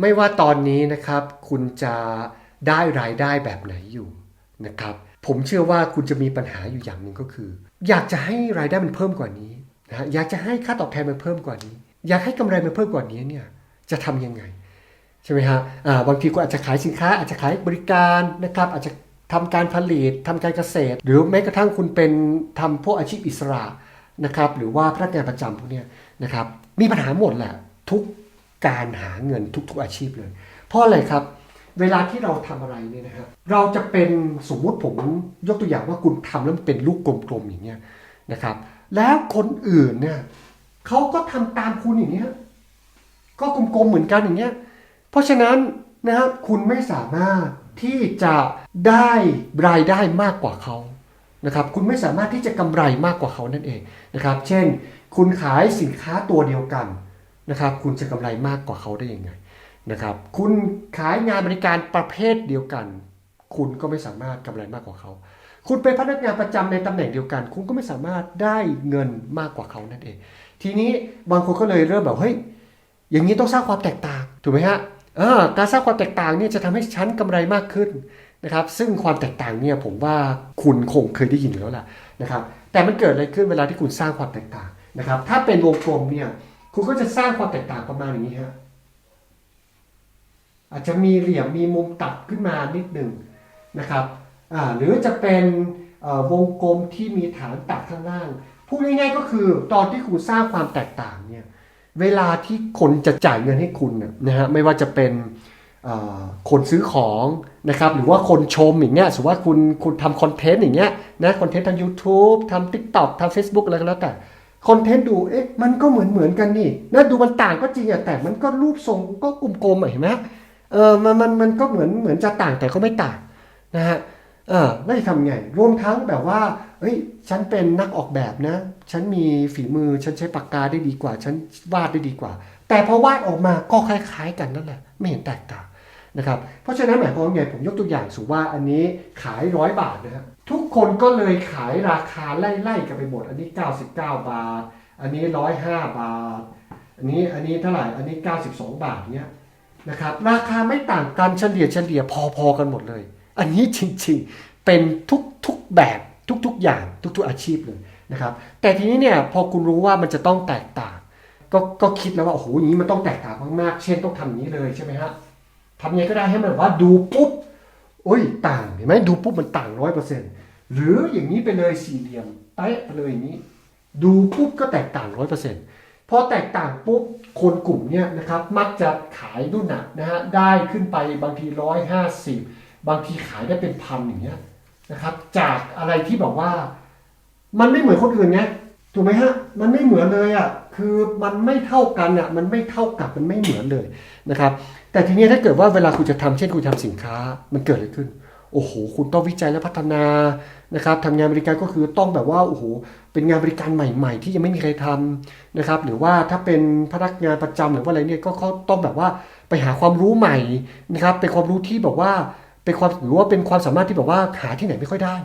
ไม่ว่าตอนนี้นะครับ คุณจะได้รายได้แบบไหนอยู่นะครับ ผมเชื่อว่าคุณจะมีปัญหาอยู่อย่างหนึ่งก็คือ อยากจะให้รายได้มันเพิ่มกว่านี้นะอยากจะให้ค่าตอบแทนมันเพิ่มกว่านี้ อยากให้กำไรมันเพิ่มกว่านี้เนี่ยจะทำยังไงใช่ไหมฮะบางทีคุณอาจจะขายสินค้า อาจจะขายบริการนะครับ อาจจะทำการผลิตทำการเกษตร หรือแม้กระทั่งคุณเป็นทำพวกอาชีพอิสระนะครับ หรือว่าพนักงานประจำพวกเนี้ยนะครับ มีปัญหาหมดแหละทุก การหาเงินทุกๆอาชีพเลย เพราะอะไรครับ เวลาที่เราทำอะไรเนี่ยนะครับเราจะเป็นสมมุติผมยกตัวอย่างว่าคุณทำแล้วเป็นลูกกลมๆอย่างเงี้ยนะครับ แล้วคนอื่นเนี่ยเขาก็ทำตามคุณอย่างเงี้ยก็กลมๆเหมือนกันอย่างเงี้ยเพราะฉะนั้นนะครับคุณไม่สามารถที่จะได้รายได้มากกว่าเขานะครับคุณไม่สามารถที่จะกำไรมากกว่าเขานั่นเองนะครับ เช่น คุณขายสินค้าตัวเดียวกัน นะครับ คุณจะกำไรมากกว่าเขาได้ยังไงนะครับ คุณขายงานบริการประเภทเดียวกัน คุณก็ไม่สามารถกำไรมากกว่าเขา คุณเป็นพนักงานประจำในตำแหน่งเดียวกัน คุณก็ไม่สามารถได้เงินมากกว่าเขานั่นเอง ทีนี้บางคนก็เลยเริ่มแบบเฮ้ยอย่างนี้ต้องสร้างความแตกต่างถูกไหมฮะเออการสร้างความแตกต่างเนี่ยจะทำให้ชั้นกำไรมากขึ้นนะครับ ซึ่งความแตกต่างเนี่ยผมว่าคุณคงเคยได้ยินอยู่แล้วล่ะนะครับ แต่มันเกิดอะไรขึ้นเวลาที่คุณสร้างความแตกต่างนะครับ ถ้าเป็นวงกลมเนี่ย คุณก็จะสร้างความแตกต่างประมาณอย่างนี้ฮะอาจจะมีเหลี่ยมมีมุมตัดขึ้นมานิดหนึ่งนะครับหรือจะเป็นวงกลมที่มีฐานตัดข้างล่างพูดง่ายๆก็คือตอนที่คุณสร้างความแตกต่างเนี่ยเวลาที่คนจะจ่ายเงินให้คุณนะฮะไม่ว่าจะเป็นคนซื้อของนะครับหรือว่าคนชมอย่างเงี้ยสมมติว่าคุณคุณทำคอนเทนต์อย่างเงี้ยนะคอนเทนต์ทาง YouTube ทำ TikTok ทำ Facebook อะไรก็แล้วแต่ คอนเทนต์ดู เอ๊ะ มันก็เหมือนเหมือนกันนี่นะดูมันต่างก็จริงอะแต่มันก็รูปทรงก็กลมๆเห็นไหมเออมันมันมันก็เหมือนเหมือนจะต่างแต่ก็ไม่ต่างนะฮะเออแล้วจะทำไง รวมทั้งแบบว่า เฮ้ย ฉันเป็นนักออกแบบนะ ฉันมีฝีมือ ฉันใช้ปากกาได้ดีกว่า ฉันวาดได้ดีกว่า แต่พอวาดออกมาก็คล้าย ๆ กันนั่นแหละ ไม่เห็นแตกต่าง นะครับเพราะฉะนั้นหมายความว่าไงผมยกตัวอย่างสมมติว่าอันนี้ขายร้อยบาทนะฮะทุกคนก็เลยขายราคาไล่ๆกันไปหมด อันนี้ 99 บาท อันนี้ 105 บาท อันนี้อันนี้เท่าไหร่อันนี้ 92 บาทเนี้ยนะครับราคาไม่ต่างกันเฉลี่ยเฉลี่ยพอๆกันหมดเลย อันนี้จริงๆเป็นทุกๆแบบทุกๆอย่างทุกๆอาชีพเลยนะครับแต่ทีนี้เนี่ยพอคุณรู้ว่ามันจะต้องแตกต่าง ก็ก็คิดแล้วว่าโอ้โหอย่างนี้มันต้องแตกต่างมากๆ เช่นต้องทำอย่างนี้เลยใช่ไหมฮะ ทำยังไงก็ได้ให้มันแบบว่าดูปุ๊บโอ้ยต่างเห็นไหมดูปุ๊บมันต่างร้อยเปอร์เซ็นต์หรืออย่างนี้ไปเลยสี่เหลี่ยมเป๊ะไปเลยอย่างนี้ ดูปุ๊บก็แตกต่างร้อยเปอร์เซ็นต์พอแตกต่างปุ๊บคนกลุ่มเนี้ยนะครับมักจะขายรุ่นหนักนะฮะได้ขึ้นไปบางทีร้อยห้าสิบบางทีขายได้เป็นพันอย่างเงี้ยนะครับ จากอะไรที่บอกว่า มันไม่เหมือนคนอื่นไงถูกไหมฮะ มันไม่เหมือนเลยอะ คือมันไม่เท่ากันอะมันไม่เท่ากับมันไม่เหมือนเลยนะครับแต่ทีนี้ถ้าเกิดว่าเวลาคุณจะทำเช่นคุณทำสินค้ามันเกิดอะไรขึ้นโอ้โห คุณต้องวิจัยและพัฒนานะครับทำงานบริการก็คือต้องแบบว่าโอ้โห เป็นงานบริการใหม่ ๆ ที่ยังไม่มีใครทำนะครับ หรือว่าถ้าเป็นพนักงานประจำหรือว่าอะไรเนี่ยก็เขาต้องแบบว่าไปหาความรู้ใหม่นะครับ เป็นความรู้ที่แบบว่าเป็นความหรือว่าเป็นความสามารถที่แบบว่าหาที่ไหนไม่ค่อยได้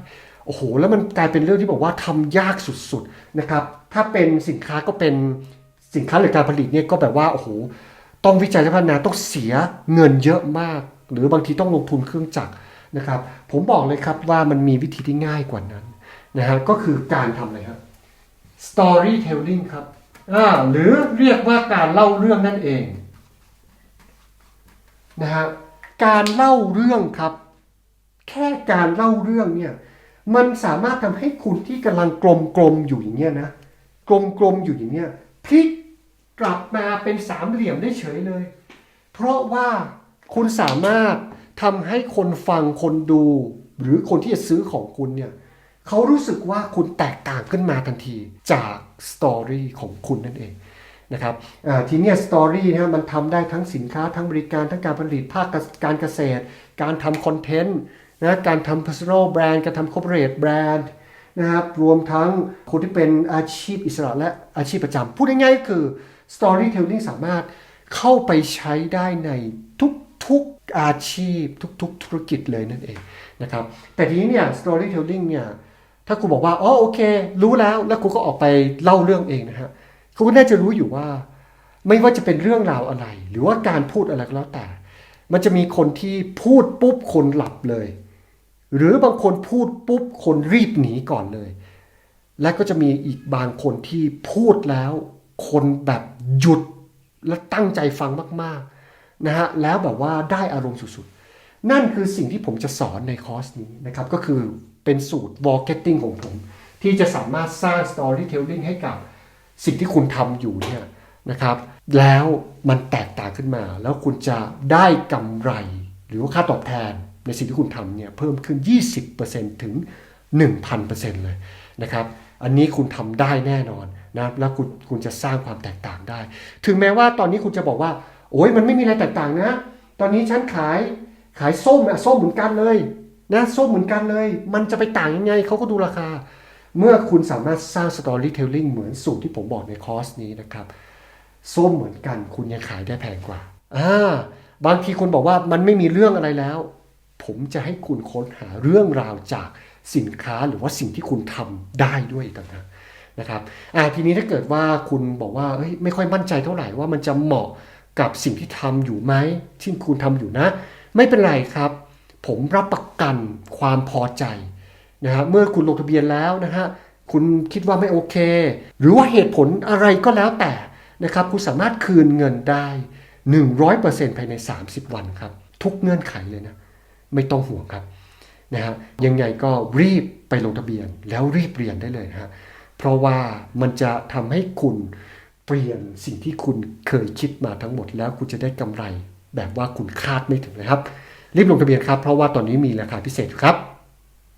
โอ้โห แล้วมันกลายเป็นเรื่องที่บอกว่าทำยากสุดๆนะครับ ถ้าเป็นสินค้าก็เป็นสินค้าหรือการผลิตเนี่ยก็แบบว่าโอ้โหต้องวิจัยและพัฒนาต้องเสียเงินเยอะมาก หรือบางทีต้องลงทุนเครื่องจักรนะครับ ผมบอกเลยครับว่ามันมีวิธีที่ง่ายกว่านั้นนะฮะก็คือการทำอะไรครับ storytelling ครับอ่าหรือเรียกว่าการเล่าเรื่องนั่นเองนะฮะการเล่าเรื่องครับ แค่การเล่าเรื่องเนี่ย มันสามารถทำให้คุณที่กำลังกลมกลมๆอยู่อย่างเงี้ยนะกลมกลมๆอยู่อย่างเงี้ยพลิกกลับมาเป็นสามเหลี่ยมได้เฉยเลย เพราะว่าคุณสามารถทำให้คนฟังคนดู หรือคนที่จะซื้อของคุณเนี่ยเขารู้สึกว่าคุณแตกต่างขึ้นมาทันทีจากสตอรี่ของคุณนั่นเองนะครับทีนี้สตอรี่นะมันทำได้ทั้งสินค้าทั้งบริการทั้งการผลิตภาคการเกษตร การทำคอนเทนต์ นะการทำ personal brand การทำ corporate brand นะครับรวมทั้งคนที่เป็นอาชีพอิสระและอาชีพประจำพูดง่ายๆคือ storytelling สามารถเข้าไปใช้ได้ในทุกๆอาชีพ ทุกๆ ธุรกิจเลยนั่นเองนะครับแต่ทีนี้เนี่ย storytelling เนี่ยถ้าคุณบอกว่าอ๋อโอเค รู้แล้วแล้วคุณก็ออกไปเล่าเรื่องเองนะฮะคุณก็น่าจะรู้อยู่ว่า ไม่ว่าจะเป็นเรื่องราวอะไร หรือว่าการพูดอะไรก็แล้วแต่ มันจะมีคนที่พูดปุ๊บคนหลับเลย หรือบางคนพูดปุ๊บคนรีบหนีก่อนเลย และก็จะมีอีกบางคนที่พูดแล้ว คนแบบหยุดและตั้งใจฟังมากๆนะฮะแล้วแบบว่าได้อารมณ์สุดๆ นั่นคือสิ่งที่ผมจะสอนในคอร์สนี้นะครับก็คือเป็นสูตร marketing ของผม ที่จะสามารถสร้าง storytelling ให้กับสิ่งที่คุณทำอยู่เนี่ยนะครับแล้วมันแตกต่างขึ้นมา แล้วคุณจะได้กำไร หรือว่าค่าตอบแทน ในสิ่งที่คุณทำเนี่ยเพิ่มขึ้น 20%ถึง 1,000%เลยนะครับอันนี้คุณทำได้แน่นอนนะแล้วคุณคุณจะสร้างความแตกต่างได้ ถึงแม้ว่าตอนนี้คุณจะบอกว่า โอ้ยมันไม่มีอะไรแตกต่างนะ ตอนนี้ฉันขายขายส้มอะส้มเหมือนกันเลยนะส้มเหมือนกันเลย มันจะไปต่างยังไงเขาก็ดูราคา เมื่อคุณสามารถสร้าง storytelling เหมือนสูตรที่ผมบอกในคอร์สนี้นะครับส้มเหมือนกัน คุณยังขายได้แพงกว่าอ่าบางทีคนบอกว่ามันไม่มีเรื่องอะไรแล้ว ผมจะให้คุณค้นหาเรื่องราวจากสินค้าหรือว่าสิ่งที่คุณทำได้ด้วยต่างหากนะครับอ่าทีนี้ถ้าเกิดว่าคุณบอกว่าเฮ้ยไม่ค่อยมั่นใจเท่าไหร่ว่ามันจะเหมาะกับสิ่งที่ทำอยู่ไหมที่คุณทำอยู่นะ ไม่เป็นไรครับ ผมรับประกันความพอใจนะฮะเมื่อคุณลงทะเบียนแล้วนะฮะคุณคิดว่าไม่โอเค หรือว่าเหตุผลอะไรก็แล้วแต่นะครับคุณสามารถคืนเงินได้ 100%ภายใน 30 วันครับ ทุกเงื่อนไขเลยนะ ไม่ต้องห่วงครับนะฮะยังไงก็รีบไปลงทะเบียนแล้วรีบเรียนได้เลยนะฮะเพราะว่ามันจะทำให้คุณเปลี่ยนสิ่งที่คุณเคยคิดมาทั้งหมด แล้วคุณจะได้กำไรแบบว่าคุณคาดไม่ถึงเลยครับ รีบลงทะเบียนครับ เพราะว่าตอนนี้มีราคาพิเศษครับ